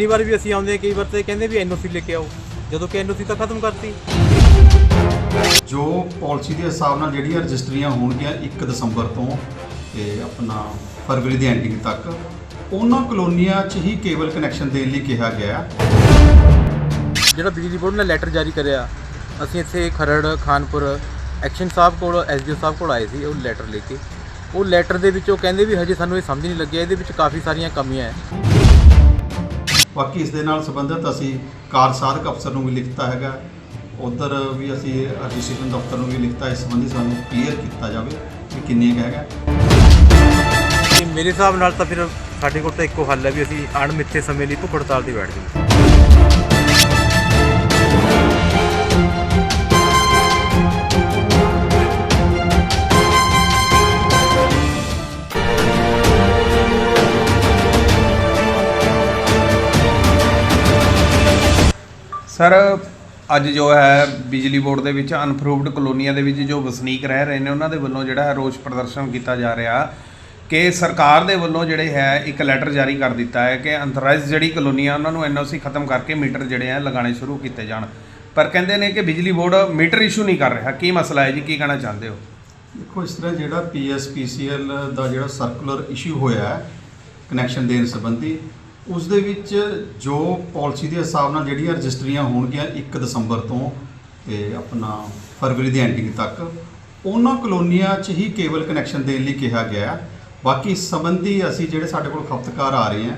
ਜਿੰਨੀ ਵਾਰ ਵੀ ਅਸੀਂ ਆਉਂਦੇ ਕਈ ਵਾਰ ਤੇ ਕਹਿੰਦੇ ਵੀ ਐਨਓਸੀ ਲੈ ਕੇ ਆਓ। ਜਦੋਂ ਕਿ ਐਨਓਸੀ ਤਾਂ ਖਤਮ ਕਰਤੀ। ਜੋ ਪਾਲਿਸੀ ਦੇ ਹਿਸਾਬ ਨਾਲ ਜਿਹੜੀਆਂ ਰਜਿਸਟਰੀਆਂ ਹੋਣਗੀਆਂ 1 ਦਸੰਬਰ ਤੋਂ ਤੇ ਆਪਣਾ ਫਰਵਰੀ ਦੀ ਐਂਡਿੰਗ ਤੱਕ ਉਹਨਾਂ ਕਲੋਨੀਆਂ 'ਚ ਹੀ ਕੇਬਲ ਕਨੈਕਸ਼ਨ ਦੇਣ ਲਈ ਕਿਹਾ ਗਿਆ। ਹੈ। ਜਿਹੜਾ ਬਿਜਲੀ ਬੋਰਡ ਨੇ ਲੈਟਰ ਜਾਰੀ ਕਰਿਆ ਅਸੀਂ ਇੱਥੇ ਖਰੜ ਖਾਨਪੁਰ ਐਕਸ਼ਨ ਸਾਹਿਬ ਕੋਲ ਐਸਡੀਓ ਸਾਹਿਬ ਕੋਲ ਆਏ ਸੀ ਉਹ ਲੈਟਰ ਲੈ ਕੇ। ਉਹ ਲੈਟਰ ਦੇ ਵਿੱਚ ਉਹ ਕਹਿੰਦੇ ਵੀ ਹਜੇ ਸਾਨੂੰ ਇਹ ਸਮਝ ਨਹੀਂ ਲੱਗਿਆ ਇਹਦੇ ਵਿੱਚ ਕਾਫੀ ਸਾਰੀਆਂ ਕਮੀਆਂ ਹੈ। ਬਾਕੀ ਇਸ ਦੇ ਨਾਲ ਸੰਬੰਧਿਤ ਅਸੀਂ ਕਾਰਜਸਾਧਕ ਅਫਸਰ ਨੂੰ ਵੀ ਲਿਖਤਾ ਹੈਗਾ। ਉਧਰ ਵੀ ਅਸੀਂ ਰਜਿਸਟ੍ਰੇਸ਼ਨ ਦਫ਼ਤਰ ਨੂੰ ਵੀ ਲਿਖਤਾ, ਇਸ ਸੰਬੰਧੀ ਸਾਨੂੰ ਕਲੀਅਰ ਕੀਤਾ ਜਾਵੇ ਕਿ ਕਿੰਨੇ ਕੁ ਹੈਗਾ। ਮੇਰੇ ਹਿਸਾਬ ਨਾਲ ਤਾਂ ਫਿਰ ਸਾਡੇ ਕੋਲ ਤਾਂ ਇੱਕੋ ਹੱਲ ਹੈ ਵੀ ਅਸੀਂ ਅਣਮਿੱਥੇ ਸਮੇਂ ਲਈ ਭੁੱਖ ਹੜਤਾਲ ਤੇ ਬੈਠ ਜਾਈਏ ਸਰ, ਅੱਜ ਜੋ ਹੈ ਬਿਜਲੀ ਬੋਰਡ ਦੇ ਵਿੱਚ ਅਨਪਰੂਵਡ ਕਲੋਨੀਆਂ ਦੇ ਵਿੱਚ ਜੋ ਵਸਨੀਕ ਰਹਿ ਰਹੇ ਨੇ, ਉਹਨਾਂ ਦੇ ਵੱਲੋਂ ਜਿਹੜਾ ਹੈ ਰੋਸ ਪ੍ਰਦਰਸ਼ਨ ਕੀਤਾ ਜਾ ਰਿਹਾ ਕਿ ਸਰਕਾਰ ਦੇ ਵੱਲੋਂ ਜਿਹੜੇ ਹੈ, ਇੱਕ ਲੈਟਰ ਜਾਰੀ ਕਰ ਦਿੱਤਾ ਹੈ ਕਿ ਅੰਤਰਾਈਜ਼ ਜਿਹੜੀ ਕਲੋਨੀਆਂ, ਉਹਨਾਂ ਨੂੰ ਐਨਓਸੀ ਖਤਮ ਕਰਕੇ ਮੀਟਰ ਜਿਹੜੇ ਆ ਲਗਾਉਣੇ ਸ਼ੁਰੂ ਕੀਤੇ ਜਾਣ। ਪਰ ਕਹਿੰਦੇ ਨੇ ਕਿ ਬਿਜਲੀ ਬੋਰਡ ਮੀਟਰ ਇਸ਼ੂ ਨਹੀਂ ਕਰ ਰਿਹਾ। ਕੀ ਮਸਲਾ ਹੈ ਜੀ? ਕੀ ਕਹਿਣਾ ਚਾਹੁੰਦੇ ਹੋ? ਦੇਖੋ, ਇਸ ਤਰ੍ਹਾਂ ਜਿਹੜਾ ਪੀਐਸਪੀਸੀਐਲ ਦਾ ਜਿਹੜਾ ਸਰਕੂਲਰ ਇਸ਼ੂ ਹੋਇਆ ਹੈ ਕਨੈਕਸ਼ਨ ਦੇਣ ਸੰਬੰਧੀ ਉਸ ਦੇ ਵਿੱਚ ਜੋ ਪਾਲਿਸੀ ਦੇ ਹਿਸਾਬ ਨਾਲ ਜਿਹੜੀਆਂ ਰਜਿਸਟਰੀਆਂ ਹੋਣਗੀਆਂ 1 ਦਸੰਬਰ ਤੋਂ ਤੇ ਆਪਣਾ ਫਰਵਰੀ ਦੀ ਐਂਡਿੰਗ ਤੱਕ, ਉਹਨਾਂ ਕਲੋਨੀਆਂ 'ਚ ਹੀ ਕੇਬਲ ਕਨੈਕਸ਼ਨ ਦੇਣ ਲਈ ਕਿਹਾ ਗਿਆ ਬਾਕੀ ਸੰਬੰਧੀ ਅਸੀਂ ਜਿਹੜੇ ਸਾਡੇ ਕੋਲ ਖਪਤਕਾਰ ਆ ਰਹੇ ਆ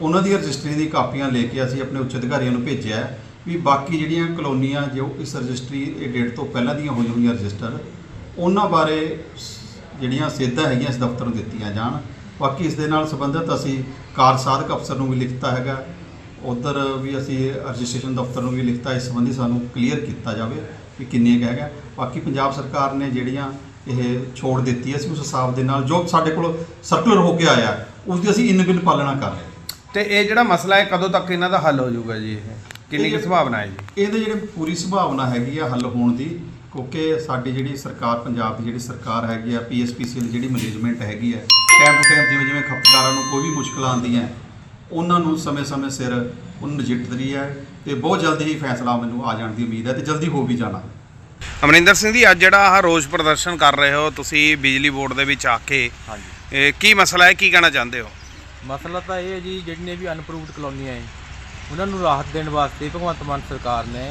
ਉਹਨਾਂ ਦੀ ਰਜਿਸਟਰੀ ਦੀ ਕਾਪੀਆਂ ਲੈ ਕੇ ਅਸੀਂ ਆਪਣੇ ਉੱਚ ਅਧਿਕਾਰੀਆਂ ਨੂੰ ਭੇਜਿਆ ਵੀ ਬਾਕੀ ਜਿਹੜੀਆਂ ਕਲੋਨੀਆਂ ਜੋ ਇਸ ਰਜਿਸਟਰੀ ਇਹ ਡੇਟ ਤੋਂ ਪਹਿਲਾਂ ਦੀਆਂ ਹੋਈਆਂ ਹੋਈਆਂ ਰਜਿਸਟਰ, ਉਹਨਾਂ ਬਾਰੇ ਜਿਹੜੀਆਂ ਸੇਧਾਂ ਹੈਗੀਆਂ ਇਸ ਦਫ਼ਤਰ ਨੂੰ ਦਿੱਤੀਆਂ ਜਾਣ। ਬਾਕੀ ਇਸ ਦੇ ਨਾਲ ਸੰਬੰਧਿਤ ਅਸੀਂ ਕਾਰਜਸਾਧਕ ਅਫਸਰ ਨੂੰ ਵੀ ਲਿਖਤਾ ਹੈਗਾ। ਉਧਰ ਵੀ ਅਸੀਂ ਰਜਿਸਟ੍ਰੇਸ਼ਨ ਦਫ਼ਤਰ ਨੂੰ ਵੀ ਲਿਖਤਾ ਇਸ ਸੰਬੰਧੀ ਸਾਨੂੰ ਕਲੀਅਰ ਕੀਤਾ ਜਾਵੇ ਕਿ ਕਿੰਨੇ ਕੁ ਹੈਗਾ। ਬਾਕੀ ਪੰਜਾਬ ਸਰਕਾਰ ਨੇ ਜਿਹੜੀਆਂ ਇਹ ਛੋੜ ਦਿੱਤੀ ਅਸੀਂ ਉਸ ਹਿਸਾਬ ਦੇ ਨਾਲ ਜੋ ਸਾਡੇ ਕੋਲ ਸਰਕੂਲਰ ਹੋ ਕੇ ਆਇਆ ਉਸ ਦੀ ਅਸੀਂ ਇਨ ਬਿਨ ਪਾਲਣਾ ਕਰ ਰਹੇ ਤੇ ਇਹ ਜਿਹੜਾ ਮਸਲਾ ਹੈ ਕਦੋਂ ਤੱਕ ਇਹਨਾਂ ਦਾ ਹੱਲ ਹੋ ਜਾਊਗਾ ਜੀ ਇਹ? ਕਿੰਨੀ ਕੁ ਸੰਭਾਵਨਾ ਹੈ ਜੀ? ਇਹਦੇ ਜਿਹੜੇ ਪੂਰੀ ਸੰਭਾਵਨਾ ਹੈਗੀ ਆ ਹੱਲ ਹੋਣ ਦੀ ਕਿਉਂਕਿ ਸਾਡੀ ਜਿਹੜੀ ਸਰਕਾਰ ਪੰਜਾਬ ਦੀ ਜਿਹੜੀ ਸਰਕਾਰ ਹੈਗੀ ਆ ਪੀਐਸਪੀਸੀ ਦੀ ਜਿਹੜੀ ਮੈਨੇਜਮੈਂਟ ਹੈਗੀ ਆ ਟਾਈਮ ਟੂ ਟਾਈਮ ਜਿਵੇਂ ਜਿਵੇਂ ਖਪਤਕਾਰਾਂ ਨੂੰ ਕੋਈ ਵੀ ਮੁਸ਼ਕਲਾਂ ਆਉਂਦੀਆਂ ਉਹਨਾਂ ਨੂੰ ਸਮੇਂ-ਸਮੇਂ ਸਿਰ ਉਹਨੂੰ ਨਜਿੱਠ ਰਹੀ ਹੈ ਤੇ ਬਹੁਤ ਜਲਦੀ ਹੀ ਫੈਸਲਾ ਮੈਨੂੰ ਆ ਜਾਣ ਦੀ ਉਮੀਦ ਹੈ ਤੇ ਜਲਦੀ ਹੋ ਵੀ ਜਾਣਾ। ਅਮਰਿੰਦਰ ਸਿੰਘ ਜੀ ਅੱਜ ਜਿਹੜਾ ਆਹ ਰੋਸ ਪ੍ਰਦਰਸ਼ਨ ਕਰ ਰਹੇ ਹੋ ਤੁਸੀਂ ਬਿਜਲੀ ਬੋਰਡ ਦੇ ਵਿੱਚ ਆ ਕੇ ਹਾਂਜੀ। ਇਹ ਕੀ ਮਸਲਾ ਹੈ ਕੀ ਕਹਿਣਾ ਚਾਹੁੰਦੇ ਹੋ? ਮਸਲਾ ਤਾਂ ਇਹ ਹੈ ਜੀ ਜਿਹੜੀਆਂ ਵੀ ਅਨਪਰੂਵਡ ਕਲੋਨੀਆਂ ਹੈ ਉਹਨਾਂ ਨੂੰ ਰਾਹਤ ਦੇਣ ਵਾਸਤੇ ਭਗਵੰਤ ਮਾਨ ਸਰਕਾਰ ਨੇ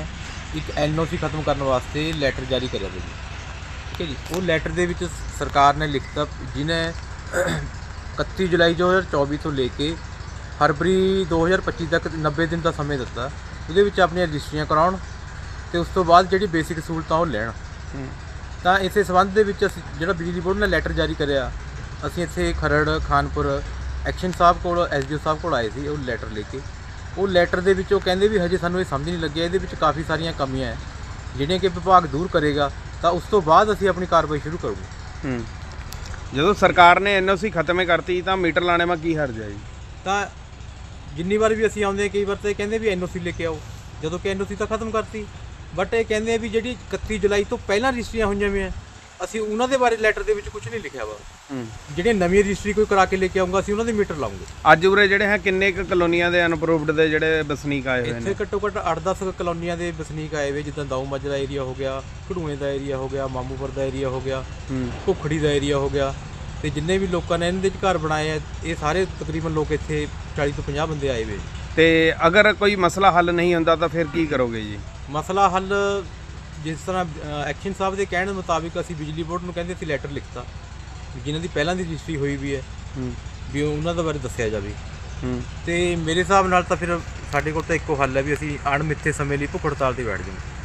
ਇੱਕ ਐਨਓਸੀ ਖਤਮ ਕਰਨ ਵਾਸਤੇ ਲੈਟਰ ਜਾਰੀ ਕਰਿਆ ਸੀ ਠੀਕ ਹੈ ਜੀ ਉਹ ਲੈਟਰ ਦੇ ਵਿੱਚ ਸਰਕਾਰ ਨੇ ਲਿਖਤਾ ਜਿਹਨੇ 31 ਜੁਲਾਈ 2024 ਤੋਂ ਲੈ ਕੇ ਫਰਵਰੀ 2025 ਤੱਕ 90 ਦਿਨ ਦਾ ਸਮੇਂ ਦਿੱਤਾ। ਉਹਦੇ ਵਿੱਚ ਆਪਣੀਆਂ ਰਜਿਸਟਰੀਆਂ ਕਰਾਉਣ ਤੇ ਉਸ ਤੋਂ ਬਾਅਦ ਜਿਹੜੀ ਬੇਸਿਕ ਸਹੂਲਤਾਂ ਉਹ ਲੈਣ। ਤਾਂ ਇਸੇ ਸੰਬੰਧ ਦੇ ਵਿੱਚ ਅਸੀਂ ਜਿਹੜਾ ਬਿਜਲੀ ਬੋਰਡ ਨੇ ਲੈਟਰ ਜਾਰੀ ਕਰਿਆ ਅਸੀਂ ਇੱਥੇ ਖਰੜ ਖਾਨਪੁਰ ਐਕਸ਼ਨ ਸਾਹਿਬ ਕੋਲ ਐਸਡੀਓ ਸਾਹਿਬ ਕੋਲ ਆਏ ਸੀ ਉਹ ਲੈਟਰ ਲੈ ਕੇ। ਉਹ ਲੈਟਰ ਦੇ ਵਿੱਚ ਉਹ ਕਹਿੰਦੇ ਵੀ ਹਜੇ ਸਾਨੂੰ ਇਹ ਸਮਝ ਨਹੀਂ ਲੱਗਿਆ ਇਹਦੇ ਵਿੱਚ ਕਾਫੀ ਸਾਰੀਆਂ ਕਮੀਆਂ ਹੈ। ਜਿਹੜੀਆਂ ਕਿ ਵਿਭਾਗ ਦੂਰ ਕਰੇਗਾ ਤਾਂ ਉਸ ਤੋਂ ਬਾਅਦ ਅਸੀਂ ਆਪਣੀ ਕਾਰਵਾਈ ਸ਼ੁਰੂ ਕਰਾਂਗੇ। ਹੂੰ। ਜਦੋਂ ਸਰਕਾਰ ਨੇ ਐਨਓਸੀ ਖਤਮੇ ਕਰਤੀ ਤਾਂ ਮੀਟਰ ਲਾਣੇ ਮਾ ਕੀ ਹਰਜ ਹੈ ਜੀ? ਤਾਂ ਜਿੰਨੀ ਵਾਰ ਵੀ ਅਸੀਂ ਆਉਂਦੇ ਕਈ ਵਾਰ ਤੇ ਕਹਿੰਦੇ ਵੀ ਐਨਓਸੀ ਲੈ ਕੇ ਆਓ। ਜਦੋਂ ਕਿ ਐਨਓਸੀ ਤਾਂ ਖਤਮ ਕਰਤੀ। ਬਟ ਇਹ ਕਹਿੰਦੇ ਆ ਵੀ ਜਿਹੜੀ 31 ਜੁਲਾਈ ਤੋਂ ਪਹਿਲਾਂ ਰਜਿਸਟਰੀਆਂ ਹੋਈਆਂ ਵੀ ਅਸੀਂ ਉਹਨਾਂ ਦੇ ਬਾਰੇ ਲੈਟਰ ਦੇ ਵਿੱਚ ਕੁਝ ਨਹੀਂ ਲਿਖਿਆ ਵਾ। ਹੂੰ। ਜਿਹੜੀਆਂ ਨਵੀਂ ਰਜਿਸਟਰੀ ਕੋਈ ਕਰਾ ਕੇ ਲੈ ਕੇ ਆਉਂਗਾ ਅਸੀਂ ਉਹਨਾਂ ਦੇ ਮੀਟਰ ਲਾਉਂਗੇ ਅੱਜ ਉਰੇ ਜਿਹੜੇ ਹੈ ਕਿੰਨੇ ਕੁ ਕਲੋਨੀਆਂ ਦੇ ਅਨਪਰੂਵਡ ਦੇ ਜਿਹੜੇ ਵਸਨੀਕ ਆਏ ਹੋਏ ਇੱਥੇ ਨੇ ਘੱਟੋ ਘੱਟ 8-10 ਕਲੋਨੀਆਂ ਦੇ ਵਸਨੀਕ ਆਏ ਵੇ ਜਿੱਦਾਂ ਦਾਊ ਮਾਜਰਾ ਏਰੀਆ ਹੋ ਗਿਆ ਘੜੂਏ ਦਾ ਏਰੀਆ ਹੋ ਗਿਆ ਮਾਮੂਪੁਰ ਦਾ ਏਰੀਆ ਹੋ ਗਿਆ ਭੁਖੜੀ ਦਾ ਏਰੀਆ ਹੋ ਗਿਆ। ਤੇ ਜਿੰਨੇ ਵੀ ਲੋਕਾਂ ਨੇ ਇਹਨਾਂ ਦੇ ਵਿੱਚ ਘਰ ਬਣਾਏ ਆ ਇਹ ਸਾਰੇ ਤਕਰੀਬਨ ਲੋਕ ਇੱਥੇ 40 ਤੋਂ 50 ਬੰਦੇ ਆਏ ਵੇ ਤੇ ਅਗਰ ਕੋਈ ਮਸਲਾ ਹੱਲ ਨਹੀਂ ਹੁੰਦਾ ਤਾਂ ਫਿਰ ਕੀ ਕਰੋਗੇ ਜੀ? ਮਸਲਾ ਹੱਲ ਜਿਸ ਤਰ੍ਹਾਂ ਐਕਸ਼ਨ ਸਾਹਿਬ ਦੇ ਕਹਿਣ ਦੇ ਮੁਤਾਬਿਕ ਅਸੀਂ ਬਿਜਲੀ ਬੋਰਡ ਨੂੰ ਕਹਿੰਦੇ ਅਸੀਂ ਲੈਟਰ ਲਿਖਤਾ ਜਿਨ੍ਹਾਂ ਦੀ ਪਹਿਲਾਂ ਦੀ ਰਜਿਸਟਰੀ ਹੋਈ ਵੀ ਹੈ ਵੀ ਉਹਨਾਂ ਦਾ ਬਾਰੇ ਦੱਸਿਆ ਜਾਵੇ। ਤੇ ਮੇਰੇ ਹਿਸਾਬ ਨਾਲ ਤਾਂ ਫਿਰ ਸਾਡੇ ਕੋਲ ਤਾਂ ਇੱਕੋ ਹੱਲ ਹੈ ਵੀ ਅਸੀਂ ਅਣਮਿੱਥੇ ਸਮੇਂ ਲਈ ਭੁੱਖ ਹੜਤਾਲ ਤੇ ਬੈਠ ਜਾਵਾਂਗੇ